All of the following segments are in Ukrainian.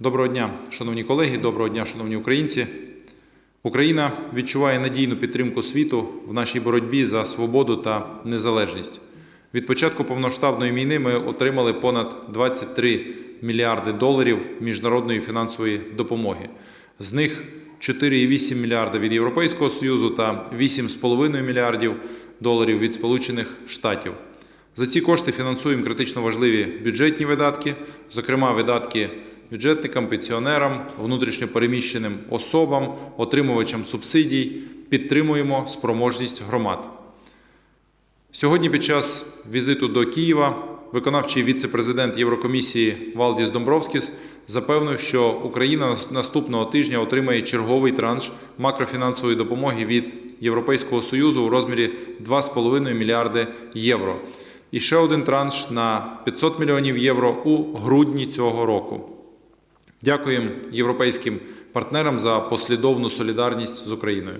Доброго дня, шановні колеги, доброго дня, шановні українці. Україна відчуває надійну підтримку світу в нашій боротьбі за свободу та незалежність. Від початку повноштабної війни ми отримали понад 23 мільярди доларів міжнародної фінансової допомоги. З них 4,8 мільярда від Європейського Союзу та 8,5 мільярдів доларів від Сполучених Штатів. За ці кошти фінансуємо критично важливі бюджетні видатки, зокрема видатки бюджетникам, пенсіонерам, внутрішньопереміщеним особам, отримувачам субсидій, підтримуємо спроможність громад. Сьогодні під час візиту до Києва виконавчий віце-президент Єврокомісії Валдіс Домбровскіс запевнив, що Україна наступного тижня отримає черговий транш макрофінансової допомоги від Європейського Союзу у розмірі 2,5 мільярди євро. І ще один транш на 500 мільйонів євро у грудні цього року. Дякуємо європейським партнерам за послідовну солідарність з Україною.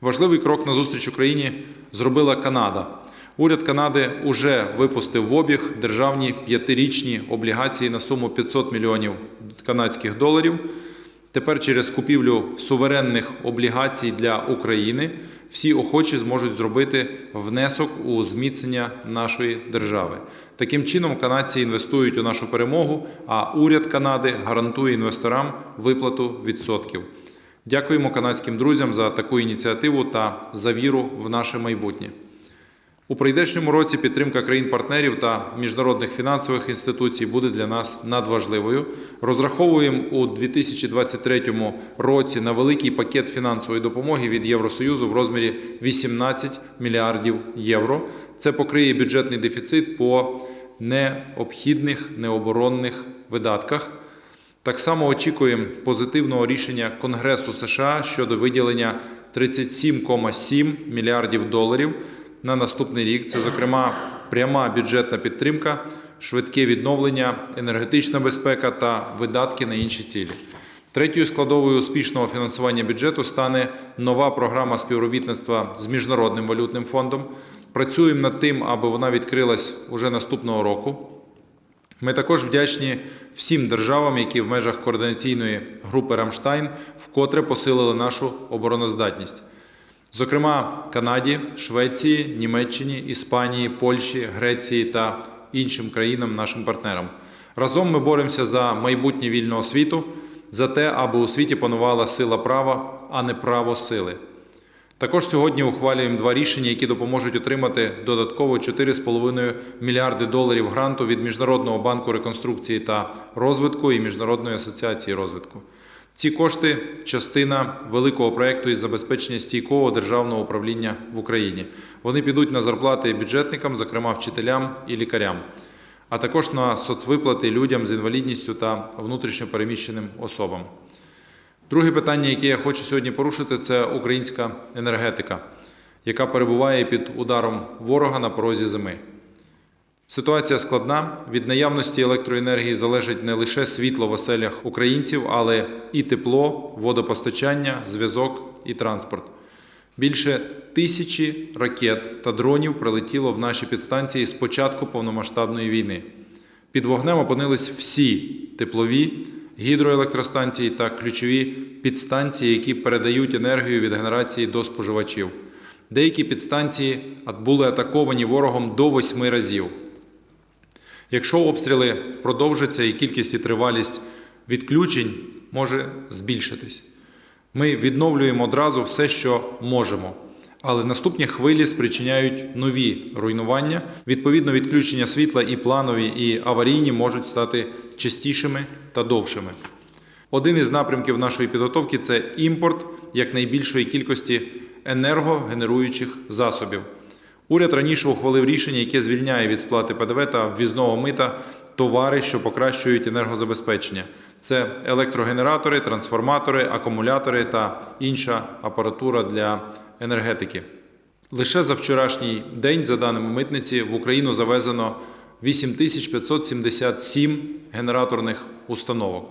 Важливий крок на зустріч Україні зробила Канада. Уряд Канади уже випустив в обіг державні п'ятирічні облігації на суму 500 мільйонів канадських доларів. Тепер через купівлю суверенних облігацій для України всі охочі зможуть зробити внесок у зміцнення нашої держави. Таким чином, канадці інвестують у нашу перемогу, а уряд Канади гарантує інвесторам виплату відсотків. Дякуємо канадським друзям за таку ініціативу та за віру в наше майбутнє. У прийдешньому році підтримка країн-партнерів та міжнародних фінансових інституцій буде для нас надважливою. Розраховуємо у 2023 році на великий пакет фінансової допомоги від Євросоюзу в розмірі 18 мільярдів євро. Це покриє бюджетний дефіцит по необхідних необоронних видатках. Так само очікуємо позитивного рішення Конгресу США щодо виділення 37,7 мільярдів доларів на наступний рік. Це, зокрема, пряма бюджетна підтримка, швидке відновлення, енергетична безпека та видатки на інші цілі. Третьою складовою успішного фінансування бюджету стане нова програма співробітництва з міжнародним валютним фондом. Працюємо над тим, аби вона відкрилась уже наступного року. Ми також вдячні всім державам, які в межах координаційної групи Рамштайн вкотре посилили нашу обороноздатність. Зокрема, Канаді, Швеції, Німеччині, Іспанії, Польщі, Греції та іншим країнам, нашим партнерам. Разом ми боремося за майбутнє вільного світу, за те, аби у світі панувала сила права, а не право сили. Також сьогодні ухвалюємо два рішення, які допоможуть отримати додатково 4,5 мільярди доларів гранту від Міжнародного банку реконструкції та розвитку і Міжнародної асоціації розвитку. Ці кошти частина великого проєкту із забезпечення стійкого державного управління в Україні. Вони підуть на зарплати бюджетникам, зокрема вчителям і лікарям, а також на соцвиплати людям з інвалідністю та внутрішньопереміщеним особам. Друге питання, яке я хочу сьогодні порушити, це українська енергетика, яка перебуває під ударом ворога на порозі зими. Ситуація складна. Від наявності електроенергії залежить не лише світло в оселях українців, але і тепло, водопостачання, зв'язок і транспорт. Більше тисячі ракет та дронів прилетіло в наші підстанції з початку повномасштабної війни. Під вогнем опинились всі теплові, гідроелектростанції та ключові підстанції, які передають енергію від генерації до споживачів. Деякі підстанції були атаковані ворогом до восьми разів. Якщо обстріли продовжаться і кількість і тривалість відключень може збільшитись. Ми відновлюємо одразу все, що можемо. Але наступні хвилі спричиняють нові руйнування. Відповідно, відключення світла і планові, і аварійні можуть стати частішими та довшими. Один із напрямків нашої підготовки це імпорт якнайбільшої кількості енергогенеруючих засобів. Уряд раніше ухвалив рішення, яке звільняє від сплати ПДВ та ввізного мита товари, що покращують енергозабезпечення. Це електрогенератори, трансформатори, акумулятори та інша апаратура для енергетики. Лише за вчорашній день, за даними митниці, в Україну завезено 8577 генераторних установок.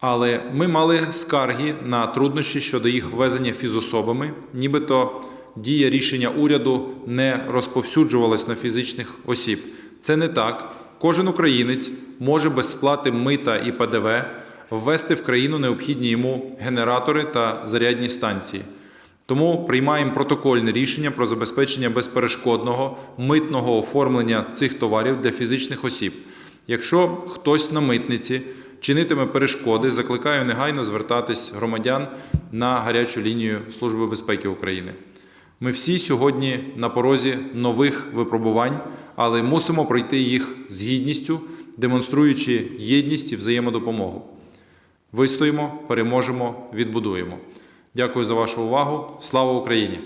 Але ми мали скарги на труднощі щодо їх ввезення фізособами, нібито дія рішення уряду не розповсюджувалась на фізичних осіб. Це не так. кожен українець може без сплати мита і ПДВ ввести в країну необхідні йому генератори та зарядні станції. Тому приймаємо протокольне рішення про забезпечення безперешкодного митного оформлення цих товарів для фізичних осіб. Якщо хтось на митниці чинитиме перешкоди, закликаю негайно звертатись громадян на гарячу лінію Служби безпеки України. Ми всі сьогодні на порозі нових випробувань, але мусимо пройти їх з гідністю, демонструючи єдність і взаємодопомогу. Вистоїмо, переможемо, відбудуємо. Дякую за вашу увагу. Слава Україні!